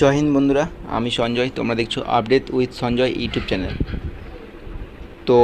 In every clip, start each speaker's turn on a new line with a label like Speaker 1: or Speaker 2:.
Speaker 1: জয় হিন্দ বন্ধুরা, আমি সঞ্জয়, তোমরা দেখছ update with Sanjay YouTube channel. তো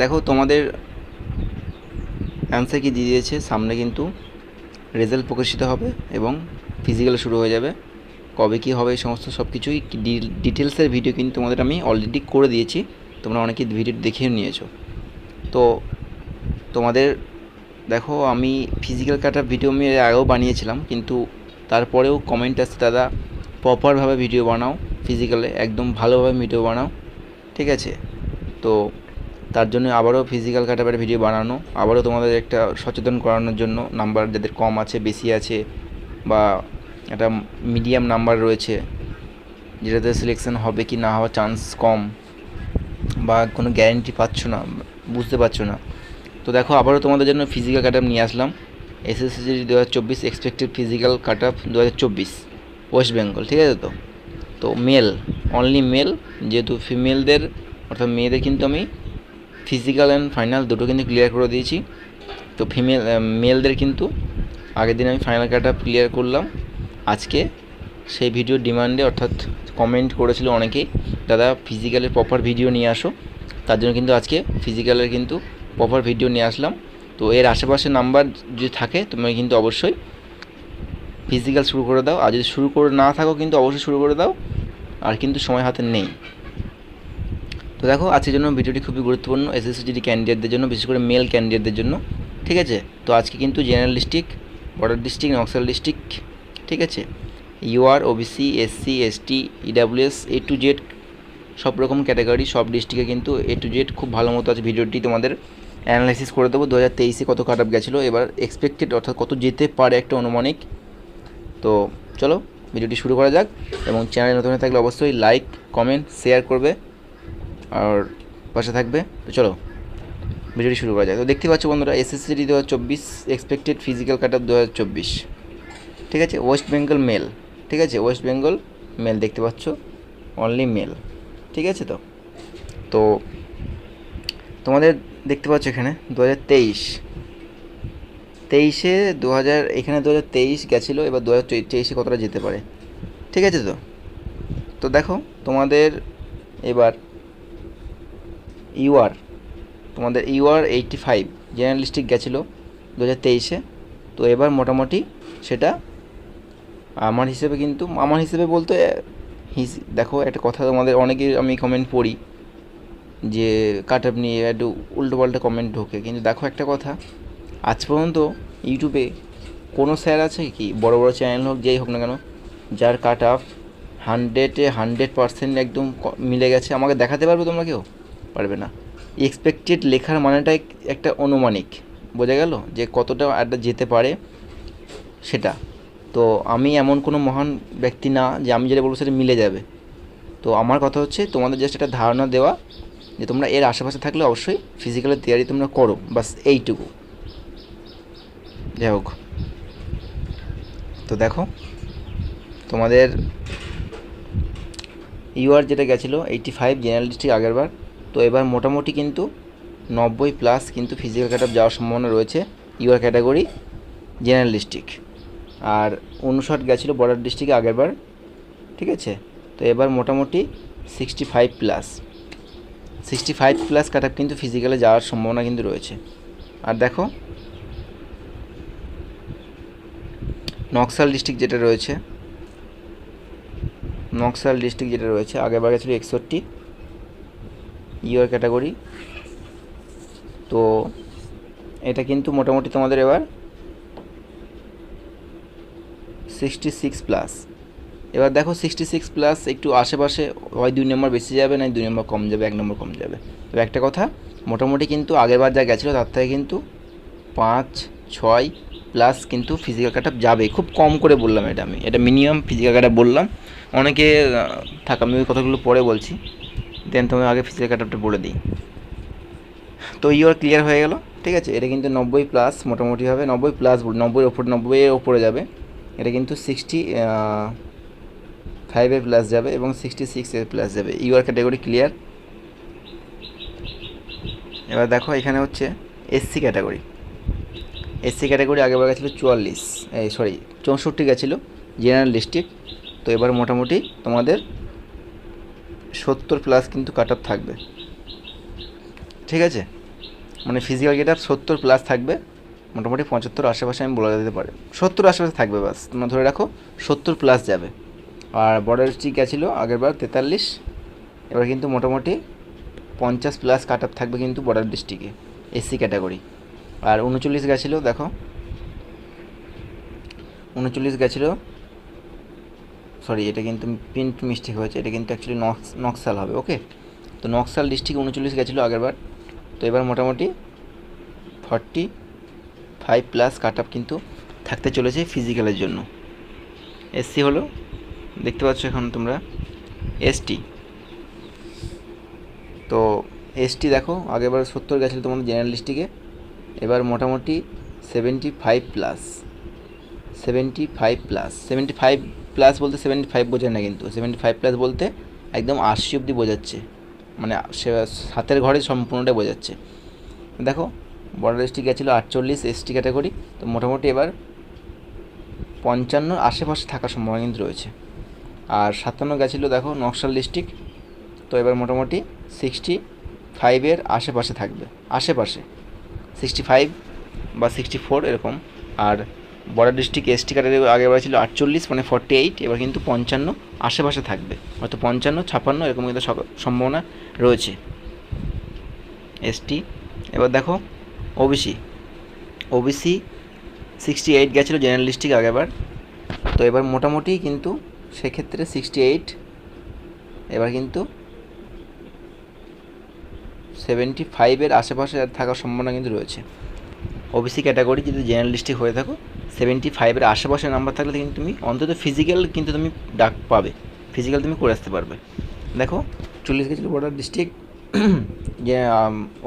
Speaker 1: দেখো, তোমাদের অ্যান্সার কি দিয়ে দিয়েছে, সামনে কিন্তু রেজাল্ট প্রকাশিত হবে এবং ফিজিক্যাল শুরু হয়ে যাবে। কবে কী হবে, এই সমস্ত সব কিছুই ডিটেলসের ভিডিও কিন্তু তোমাদের আমি অলরেডি করে দিয়েছি, তোমরা অনেকে ভিডিও দেখে নিয়েছো। তো তোমাদের, দেখো, আমি ফিজিক্যাল কাটার ভিডিও আমি আগেও বানিয়েছিলাম, কিন্তু তারপরেও কমেন্ট আসছে দাদা প্রপারভাবে ভিডিও বানাও ফিজিক্যালে একদম ভালোভাবে ভিডিও বানাও। ঠিক আছে? তো তার জন্য আবারও ফিজিক্যাল কাটাবের ভিডিও বানানো, আবারও তোমাদের একটা সচেতন করানোর জন্য নাম্বার যাদের কম আছে, বেশি আছে, বা একটা মিডিয়াম নাম্বার রয়েছে, যেটাতে সিলেকশন হবে কি না হওয়ার চান্স কম, বা কোনো গ্যারেন্টি পাচ্ছ না, বুঝতে পারছ না। তো দেখো, আবারও তোমাদের জন্য ফিজিক্যাল কাট নিয়ে আসলাম। এসএসসি দু হাজার চব্বিশ এক্সপেক্টেড ফিজিক্যাল কাট আপ দু হাজার চব্বিশ ওয়েস্ট বেঙ্গল ঠিক আছে তো? তো মেল অনলি মেল যেহেতু ফিমেলদের অর্থাৎ মেয়েদের কিন্তু আমি ফিজিক্যাল অ্যান্ড ফাইনাল দুটো কিন্তু ক্লিয়ার করে দিয়েছি। তো ফিমেল মেলদের কিন্তু আগের দিন আমি ফাইনাল কাট ক্লিয়ার করলাম। আজকে সেই ভিডিও ডিমান্ডে অর্থাৎ কমেন্ট করেছিল অনেকেই, দাদা ফিজিক্যালের প্রপার ভিডিও নিয়ে আসো। তার জন্য কিন্তু আজকে ফিজিক্যালের কিন্তু প্রপার ভিডিও নিয়ে আসলাম। তো এর আশেপাশে নাম্বার যদি থাকে, তুমি কিন্তু অবশ্যই ফিজিক্যাল শুরু করে দাও। আর যদি শুরু করে না থাকো কিন্তু অবশ্যই শুরু করে দাও। আর কিন্তু সময় হাতে নেই। তো দেখো, আজকের জন্য ভিডিওটি খুবই গুরুত্বপূর্ণ। এসএসসিজি ক্যান্ডিডেটদের জন্য, বিশেষ করে মেল ক্যান্ডিডেটদের জন্য। ঠিক আছে? তো আজকে কিন্তু general district border district Naxal district ঠিক আছে? UR OBC SC ST EWS A to Z সব রকম ক্যাটাগরি সব ডিস্ট্রিক্টে কিন্তু এ টু জেড খুব ভালো মতো আছে। ভিডিওটি তোমাদের অ্যানালাইসিস করে দেবো। দু হাজার তেইশে কত আপ গেছিল, এবার এক্সপেক্টেড অর্থাৎ কত যেতে পারে একটা অনুমানিক। তো চলো, ভিডিওটি শুরু করা যাক এবং চ্যানেল নতুন থাকলে অবশ্যই লাইক কমেন্ট শেয়ার করবে আর পাশে থাকবে। তো চলো, ভিডিওটি শুরু করা যাক। তো দেখতে পাচ্ছ বন্ধুরা এসএসসি দু হাজার চব্বিশ এক্সপেক্টেড ফিজিক্যাল কাট আপ দু হাজার চব্বিশ। ঠিক আছে? ওয়েস্ট বেঙ্গল মেল ঠিক আছে? ওয়েস্ট বেঙ্গল মেল দেখতে পাচ্ছ? অনলি মেল ঠিক আছে তো? তো তোমাদের দেখতে পাচ্ছ এখানে দু হাজার তেইশ। তেইশে দু হাজার এখানে দু হাজার তেইশ গেছিল, এবার দু হাজার তেইশে কতটা যেতে পারে? ঠিক আছে তো? তো দেখো, তোমাদের এবার ইউআর, তোমাদের ইউআর এইটটি ফাইভ, জেনারেলিস্টিক গেছিল দু হাজার তেইশে। তো এবার মোটামুটি সেটা আমার হিসেবে কিন্তু, আমার হিসেবে বলতে, হিস, দেখো একটা কথা তোমাদের অনেকে আমি কমেন্ট পড়ি। যে কাট আপ নিয়ে একটু উল্টোপাল্টা কমেন্ট ঢোকে। কিন্তু দেখো একটা কথা, আজ পর্যন্ত ইউটিউবে কোনো স্যার আছে কি, বড় বড় চ্যানেল হোক, যেই হোক না কেন, যার কাট আপ হান্ড্রেডে হান্ড্রেড পার্সেন্ট একদম মিলে গেছে। আমাকে দেখাতে পারবে তোমরা কেউ? পারবে না। এক্সপেক্টেড লেখার মানেটা একটা অনুমানিক। বোঝা গেল? যে কতটা একটা যেতে পারে সেটা। তো আমি এমন কোনো মহান ব্যক্তি না যে আমি যেটা বলব সেটা মিলে যাবে। তো আমার কথা হচ্ছে, তোমাদের জাস্ট একটা ধারণা দেওয়া যে তোমরা এর আশেপাশে থাকলে অবশ্যই ফিজিক্যালের তৈরি তোমরা করো, বাস এইটুকু। যাই হোক। তো দেখো, তোমাদের ইউআর যেটা গেছিল এইটটি ফাইভ জেনারেল ডিস্ট্রিক্ট আগেরবার। তো এবার মোটামুটি কিন্তু নব্বই প্লাস কিন্তু ফিজিক্যাল কাট যাওয়ার সম্ভাবনা রয়েছে ইউআর ক্যাটাগরি জেনারেল ডিস্ট্রিক্ট আর উনষাট গেছিল বর্ডার ডিস্ট্রিক্টে আগেরবার, ঠিক আছে? তো এবার মোটামুটি sixty five plus sixty five plus cut কিন্তু ফিজিক্যালে যাওয়ার সম্ভাবনা কিন্তু রয়েছে। আর দেখো নকশাল ডিস্ট্রিক্ট যেটা রয়েছে নকশাল ডিস্ট্রিক্ট যেটা রয়েছে, আগেরবার গেছিল একষট্টি ইউআর ক্যাটাগরি তো এটা কিন্তু মোটামুটি তোমাদের এবার সিক্সটি সিক্স প্লাস এবার দেখো সিক্সটি সিক্স প্লাস একটু আশেপাশে হয় দুই নম্বর বেশি যাবে না দুই নম্বর কম যাবে, এক নম্বর কম যাবে? তো একটা কথা, মোটামুটি কিন্তু আগেরবার যা গেছিল, তার থেকে কিন্তু পাঁচ, ছয় প্লাস কিন্তু ফিজিক্যাল কাট যাবে। খুব কম করে বললাম এটা আমি। এটা মিনিমাম ফিজিক্যাল কাট বললাম। অনেকে থাক আমি ওই কথাগুলো পরে বলছি। দেন তুমি আগে ফিজিক্যাল কাট বলে দিই। তো ইউর ক্লিয়ার হয়ে গেল, ঠিক আছে? এটা কিন্তু নব্বই প্লাস মোটামুটি হবে। নব্বই প্লাস নব্বই ওপর, নব্বইয়ের ওপরে যাবে। এটা কিন্তু সিক্সটি ফাইভে প্লাস যাবে এবং সিক্সটি সিক্স এ প্লাস যাবে। ইউআর ক্যাটাগরি ক্লিয়ার এবার দেখো এখানে হচ্ছে এসসি ক্যাটাগরি এসসি ক্যাটাগরি আগেবার গেছিল চুয়াল্লিশ। এই সরি চৌষট্টি গেছিল জেনারেল ডিস্ট্রিক্ট তো এবার মোটামুটি তোমাদের সত্তর প্লাস কিন্তু কাট অফ থাকবে। ঠিক আছে? মানে ফিজিক্যাল গেট আপ সত্তর প্লাস থাকবে। মোটামুটি পঁচাত্তর আশেপাশে আমি বলা যেতে পারে। সত্তর আশেপাশে থাকবে বাস। তোমরা ধরে রাখো সত্তর প্লাস যাবে। আর বর্ডার স্টিক গেছিল আগেরবার তেতাল্লিশ, এবার কিন্তু মোটামুটি পঞ্চাশ প্লাস কাট আপ থাকবে কিন্তু বর্ডার ডিস্ট্রিক্টে এসসি ক্যাটাগরি আর উনচল্লিশ গেছিল, দেখো। উনচল্লিশ গেছিল সরি এটা কিন্তু প্রিন্ট মিস্টেক হয়েছে, এটা কিন্তু অ্যাকচুয়ালি নক্স নকশাল হবে ওকে তো নকশাল ডিস্ট্রিক্ট উনচল্লিশ গেছিল আগেরবার, তো এবার মোটামুটি forty five plus cut up কিন্তু থাকতে চলেছে ফিজিক্যালের জন্য। এসসি হলো দেখতে পাচ্ছ এখন তোমরা এসটি তো এসটি দেখো আগেবার সত্তর গেছিল তোমাদের জেনারেল ডিস্ট্রিক্টে এবার মোটামুটি seventy five plus seventy five plus seventy five plus বলতে সেভেন্টি ফাইভ বোঝায় না কিন্তু। সেভেন্টি ফাইভ প্লাস বলতে একদম আশি অবধি বোঝাচ্ছে। মানে সে হাতের ঘরে সম্পূর্ণটা বোঝাচ্ছে। দেখো বর্ডার ডিস্ট্রিক্ট গেছিল আটচল্লিশ এসটি ক্যাটাগরি তো মোটামুটি এবার পঞ্চান্ন আশেপাশে থাকার সম্ভাবনা কিন্তু রয়েছে। আর সাতান্ন গেছিল দেখো, নকশাল ডিস্ট্রিক্ট। তো এবার মোটামুটি সিক্সটি ফাইভের আশেপাশে থাকবে। আশেপাশে সিক্সটি ফাইভ বা সিক্সটি ফোর এরকম। আর বর্ডার ডিস্ট্রিক্ট এসটি ক্যাটাগরি আগেবার ছিল আটচল্লিশ মানে ফর্টি এইট এবার কিন্তু পঞ্চান্ন আশেপাশে থাকবে। হয়তো পঞ্চান্ন, ছাপান্ন এরকম কিন্তু সম্ভাবনা রয়েছে এসটি এবার দেখো ওবিসি ওবিসি সিক্সটি এইট গেছিল জেনারেল ডিস্ট্রিক্ট আগেবার তো এবার মোটামুটি কিন্তু সেক্ষেত্রে সিক্সটি এইট এবার কিন্তু সেভেন্টি ফাইভের আশেপাশে থাকার সম্ভাবনা কিন্তু রয়েছে। ওবিসি ক্যাটাগরি যদি ডিস্ট্রিক্ট হয়ে থাকো সেভেন্টি ফাইভের আশেপাশে নাম্বার থাকলে কিন্তু তুমি অন্তত ফিজিক্যাল কিন্তু তুমি ডাক পাবে। ফিজিক্যাল তুমি করে আসতে পারবে। দেখো, চল্লিশ গেছিল বর্ডার ডিস্ট্রিক্ট যে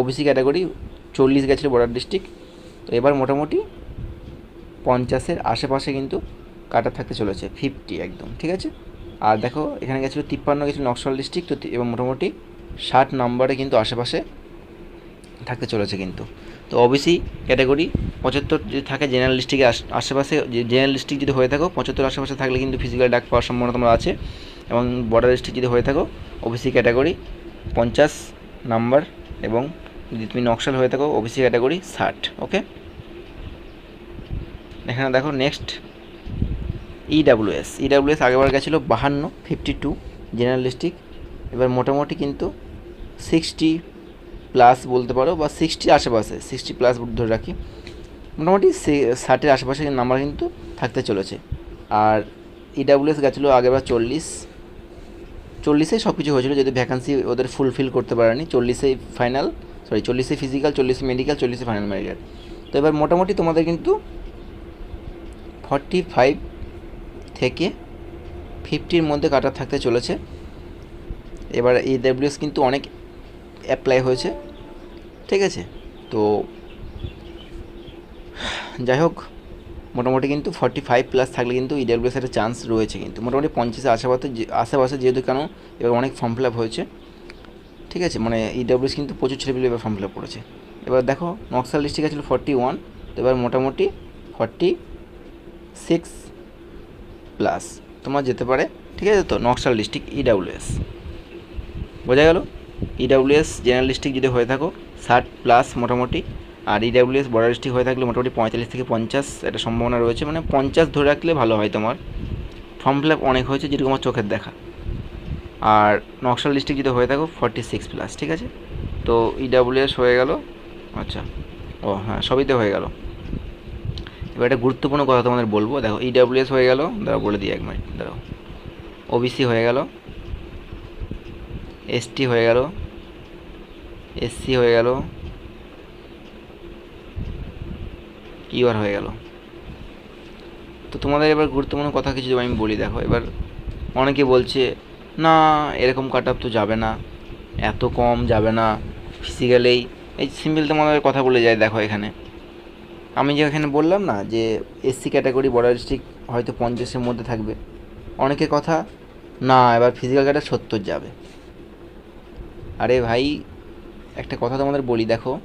Speaker 1: ওবিসি ক্যাটাগরি চল্লিশ গেছিল বর্ডার ডিস্ট্রিক্ট তো এবার মোটামুটি পঞ্চাশের আশেপাশে কিন্তু কাটা থাকতে চলেছে ফিফটি একদম, ঠিক আছে? আর দেখো, এখানে গেছিল তিপ্পান্ন, গেছিল নকশাল ডিস্ট্রিক্ট তো এবং মোটামুটি ষাট নম্বরে কিন্তু আশেপাশে থাকতে চলেছে কিন্তু। তো ওবিসি ক্যাটাগরি পঁচাত্তর যদি থাকে জেনারেল ডিস্ট্রিক্টে আশেপাশে জেনারেল ডিস্ট্রিক্ট যদি হয়ে থাকো, পঁচাত্তর আশেপাশে থাকলে কিন্তু ফিজিক্যাল ডাক পাওয়ার সম্ভাবনা তোমার আছে। এবং বর্ডার ডিস্ট্রিক্ট যদি হয়ে থাকো ওবিসি ক্যাটাগরি পঞ্চাশ নাম্বার এবং যদি তুমি নকশাল হয়ে থাকো ওবিসি ক্যাটাগরি ষাট ওকে এখানে দেখো নেক্সট ইডাব্লিউএস ইডাব্লিউএস আগেবার গেছিল বাহান্ন ফিফটি টু জেনারেল ডিস্ট্রিক্ট এবার মোটামুটি কিন্তু সিক্সটি প্লাস বলতে পারো বা সিক্সটির আশেপাশে সিক্সটি প্লাস ধরে রাখি। মোটামুটি ষাটের আশেপাশে নাম্বার কিন্তু থাকতে চলেছে। আর ইডাব্লিউএস গেছিল আগেবার চল্লিশ। চল্লিশে সব কিছু হয়েছিল, যদি ভ্যাকান্সি ওদের ফুলফিল করতে পারেনি চল্লিশেই ফাইনাল সরি চল্লিশে ফিজিক্যাল চল্লিশে মেডিকেল চল্লিশে ফাইনাল মেডিকেল তো এবার মোটামুটি তোমাদের কিন্তু ফর্টি ফাইভ থেকে ফিফটির মধ্যে কাটা থাকতে চলেছে। এবার এই ডাব্লিউএস কিন্তু অনেক অ্যাপ্লাই হয়েছে, ঠিক আছে? তো যাই হোক, মোটামুটি কিন্তু ফর্টি ফাইভ প্লাস থাকলে কিন্তু ইডাব্লিউএস একটা চান্স রয়েছে কিন্তু। মোটামুটি পঞ্চাশে আশেপাশে আশেপাশে যেহেতু কেন, এবার অনেক ফর্ম ফিল আপ হয়েছে, ঠিক আছে? মানে ইডাব্লিউএস কিন্তু প্রচুর ছেলেপিলে এবার ফর্ম ফিল আপ করেছে। এবার দেখো নকশাল ডিস্ট্রিক্ট ছিল ফর্টি ওয়ান তো এবার মোটামুটি ফর্টি সিক্স প্লাস তোমার যেতে পারে, ঠিক আছে তো, নকশাল ডিস্ট্রিক্ট ইডাব্লিউএস বোঝা গেল? ইডাব্লিউএস জেনারেল ডিস্ট্রিক্ট যদি হয়ে থাকো, ষাট প্লাস মোটামুটি, আর ইডাব্লিউএস বর্ডার ডিস্ট্রিক্ট হয়ে থাকলে মোটামুটি পঁয়তাল্লিশ থেকে পঞ্চাশ, একটা সম্ভাবনা রয়েছে মানে পঞ্চাশ ধরে রাখলে ভালো হয় তোমার। ফর্ম ফিল অনেক হয়েছে যেরকম আমার চোখের দেখা। আর নকশাল ডিস্ট্রিক্ট যদি হয়ে থাকো ফর্টি সিক্স প্লাস ঠিক আছে? তো ইডাব্লিউএস হয়ে গেল আচ্ছা ও হ্যাঁ সবইতে হয়ে গেল। এবার একটা গুরুত্বপূর্ণ কথা তোমাদের বলব। দেখো ইডাব্লিউএস হয়ে গেল, দাঁড়াও বলে দিই এক মিনিট দাঁড়াও। ওবিসি হয়ে গেল এসটি হয়ে গেল এসসি হয়ে গেল ইউআর হয়ে গেল। তো তোমাদের এবার গুরুত্বপূর্ণ কথা কিছু আমি বলি, দেখো, এবার অনেকে বলছে, না, এরকম কাট তো যাবে না, এত কম যাবে না ফিজিক্যালেই এই সিম্পল তোমাদের কথা বলে যায়, দেখো এখানে। আমি যে এখানে বললাম না যে এসসি ক্যাটাগরি বর্ডার ডিস্ট্রিক্ট হয়তো পঞ্চাশের মধ্যে থাকবে। অনেকের কথা, না, এবার ফিজিক্যাল কাটা সত্তর যাবে। আরে ভাই, একটা কথা তোমাদের বলি, দেখো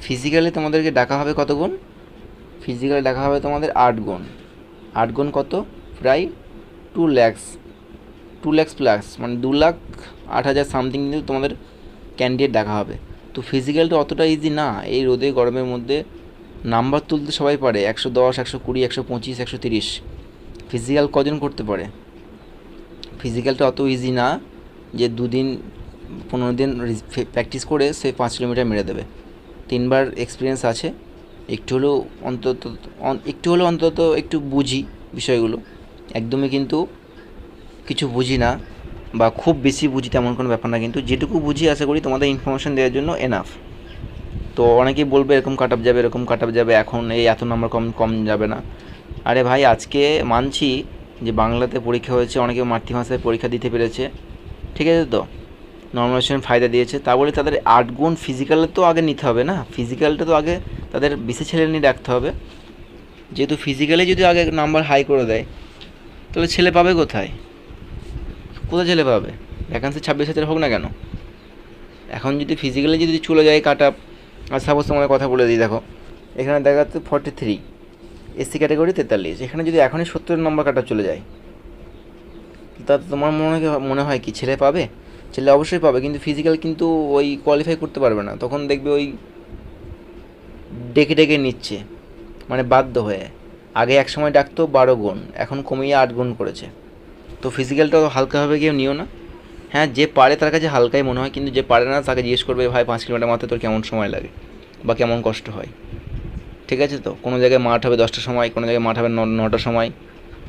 Speaker 1: ফিজিক্যালি তোমাদেরকে ডাকা হবে কত গুণ? ফিজিক্যালি ডাকা হবে তোমাদের আট গুণ। আট গুণ কত? প্রায় two lakhs two lakhs plus মানে দু লাখ আট হাজার সামথিং কিন্তু তোমাদের ক্যান্ডিডেট ডাকা হবে। তো ফিজিক্যালটা অতটা ইজি না, এই রোদে গরমের মধ্যে নাম্বার তুলতে সবাই পারে, একশো দশ, একশো কুড়ি, একশো পঁচিশ, একশো তিরিশ। ফিজিক্যাল কজন করতে পারে? ফিজিক্যালটা অত ইজি না যে দুদিন, পনেরো দিন প্র্যাকটিস করে সে পাঁচ কিলোমিটার মেরে দেবে। তিনবার এক্সপিরিয়েন্স আছে। একটু হলেও অন্তত একটু হলেও অন্তত একটু বুঝি বিষয়গুলো। একদমই কিন্তু কিছু বুঝি না বা খুব বেশি বুঝি তেমন কোনো ব্যাপার না, কিন্তু যেটুকু বুঝি আশা করি তোমাদের ইনফরমেশান দেওয়ার জন্য এনাফ তো অনেকেই বলবে এরকম কাট যাবে, এরকম কাট যাবে, এখন এই এত নাম্বার কম কম যাবে না। আরে ভাই, আজকে মানছি যে বাংলাতে পরীক্ষা হয়েছে, অনেকে মাতৃভাষায় পরীক্ষা দিতে পেরেছে। ঠিক আছে তো? নর্মালাইজেশন ফায়দা দিয়েছে। তা বলে তাদের আট গুণ ফিজিক্যালে তো আগে নিতে হবে না? ফিজিক্যালটা তো আগে তাদের বেশি ছেলে নিয়ে রাখতে হবে। যেহেতু ফিজিক্যালে যদি আগে নাম্বার হাই করে দেয়, তাহলে ছেলে পাবে কোথায়? কোথায় ছেলে পাবে? ভ্যাকান্সি ছাব্বিশ হাজার হোক না কেন? এখন যদি ফিজিক্যালি যদি চলে যায় কাট আর সাপোজ তোমাদের কথা বলে দিই, দেখো। এখানে দেখা যাচ্ছে ফর্টি থ্রি এসসি ক্যাটাগরি তেতাল্লিশ। এখানে যদি এখনই সত্তর নম্বর কাটা চলে যায় তা তোমার মনে মনে হয় কি, ছেলে পাবে? ছেলে অবশ্যই পাবে, কিন্তু ফিজিক্যাল কিন্তু ওই কোয়ালিফাই করতে পারবে না। তখন দেখবে ওই ডেকে ডেকে নিচ্ছে মানে বাধ্য হয়ে। আগে এক সময় ডাকতো বারো গুণ, এখন কমিয়ে আট গুণ করেছে। তো ফিজিক্যালটাও হালকাভাবে কেউ নিও না। হ্যাঁ যে পারে তার কাছে হালকাই মনে হয়, কিন্তু যে পারে না তাকে জিজ্ঞেস করবে, ভাই, পাঁচ কিলোমিটার মাত্র তোর কেমন সময় লাগে? বা কেমন কষ্ট হয়? ঠিক আছে তো? কোনো জায়গায় মাঠ হবে দশটার সময়, কোনো জায়গায় মাঠ হবে নটার সময়।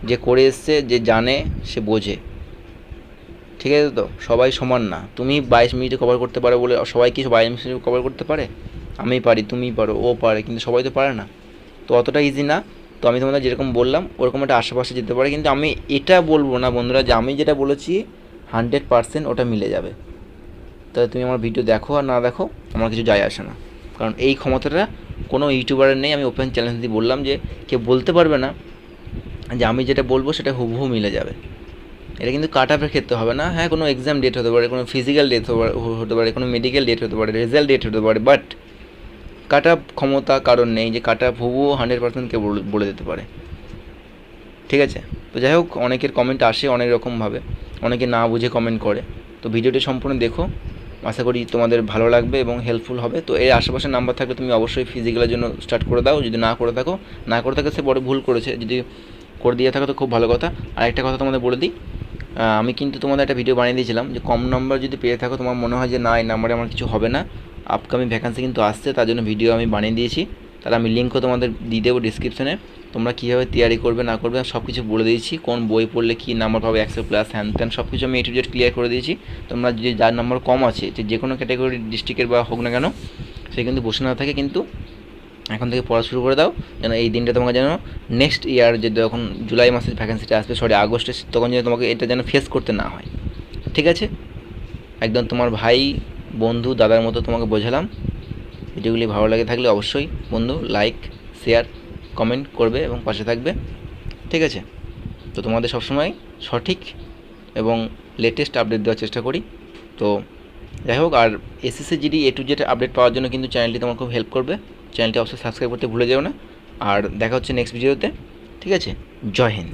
Speaker 1: যে করে এসছে, যে জানে, সে বোঝে। ঠিক আছে তো? সবাই সমান না। তুমি বাইশ মিনিটে কভার করতে পারো বলে, সবাই কি বাইশ মিনিটে কভার করতে পারে? আমি পারি, তুমি পারো, ও পারে, কিন্তু সবাই তো পারে না। তো অতটা ইজি না। তো আমি তোমাদের যেরকম বললাম, ওরকম একটা আশেপাশে যেতে পারে। কিন্তু আমি এটা বলব না বন্ধুরা, যে আমি যেটা বলেছি হান্ড্রেড পারসেন্ট ওটা মিলে যাবে। তাহলে তুমি আমার ভিডিও দেখো আর না দেখো, আমার কিছু যায় আসে না। কারণ এই ক্ষমতাটা কোনো ইউটিউবারের নেই। আমি ওপেন চ্যালেঞ্জ দিয়ে বললাম যে, কেউ বলতে পারবে না যে আমি যেটা বলব সেটা হুবহু মিলে যাবে। এটা কিন্তু কাট আপের ক্ষেত্রে হবে না। হ্যাঁ কোনো এক্সাম ডেট হতে পারে, কোনো ফিজিক্যাল ডেট হতে পারে কোনো মেডিকেল ডেট হতে পারে রেজাল্ট ডেট হতে পারে বাট কাট আপ ক্ষমতা কারণ নেই যে কাট আপ হুবহু হান্ড্রেড পার্সেন্ট কেউ বলে- বলে দিতে পারে। ঠিক আছে? তো যাই হোক, অনেকের কমেন্ট আসে অনেক রকমভাবে অনেকে না বুঝে কমেন্ট করে। তো ভিডিওটি সম্পূর্ণ দেখো। আশা করি তোমাদের ভালো লাগবে এবং হেল্পফুল হবে। তো এর আশেপাশে নাম্বার থাকলে তুমি অবশ্যই ফিজিক্যালের জন্য স্টার্ট করে দাও। যদি না করে থাকো, না করে থাকো সে বড় ভুল করেছে। যদি করে দিয়ে থাকো তো খুব ভালো কথা। আর একটা কথা তোমাদের বলে দিই আমি কিন্তু তোমাদের একটা ভিডিও বানিয়ে দিয়েছিলাম যে কম নাম্বার যদি পেয়ে থাকো, তোমার মনে হয় যে না, এই নাম্বারে আমার কিছু হবে না। আপকামিং ভ্যাকান্সি কিন্তু আসছে, তার জন্য ভিডিও আমি বানিয়ে দিয়েছি। তাহলে আমি লিঙ্কও তোমাদের দিয়ে দেবো ডিসক্রিপশনে তোমরা কীভাবে তৈরি করবে, না করবে সব কিছু বলে দিয়েছি। কোন বই পড়লে কী নাম্বার পাবে একশো প্লাস হ্যান ত্যান সব কিছু আমি এ ক্লিয়ার করে দিয়েছি। তোমরা যে যার নাম্বার কম আছে, যে যে কোনো ক্যাটাগরি ডিস্ট্রিক্টের বা হোক না কেন, সে কিন্তু বসে না থাকে, কিন্তু এখন থেকে পড়া শুরু করে দাও। যেন এই দিনটা তোমাকে যেন নেক্সট ইয়ার যে যখন জুলাই মাসের ভ্যাকেন্সিটা আসবে সরি আগস্টে তখন যেন তোমাকে এটা যেন ফেস করতে না হয়। ঠিক আছে? একদম তোমার ভাই, বন্ধু, দাদার মতো তোমাকে বোঝালাম। ভিডিওগুলি ভালো লাগে থাকলে অবশ্যই বন্ধু লাইক শেয়ার কমেন্ট করবে এবং পাশে থাকবে। ঠিক আছে? তো তোমাদের সবসময় সঠিক এবং লেটেস্ট আপডেট দেওয়ার চেষ্টা করি। তো যাই হোক, আর SSC GD A to Z update পাওয়ার জন্য কিন্তু চ্যানেলটি তোমার খুব হেল্প করবে। চ্যানেলটি অবশ্যই সাবস্ক্রাইব করতে ভুলে যেও না। আর দেখা হচ্ছে নেক্সট ভিডিওতে ঠিক আছে? জয় হিন্দ।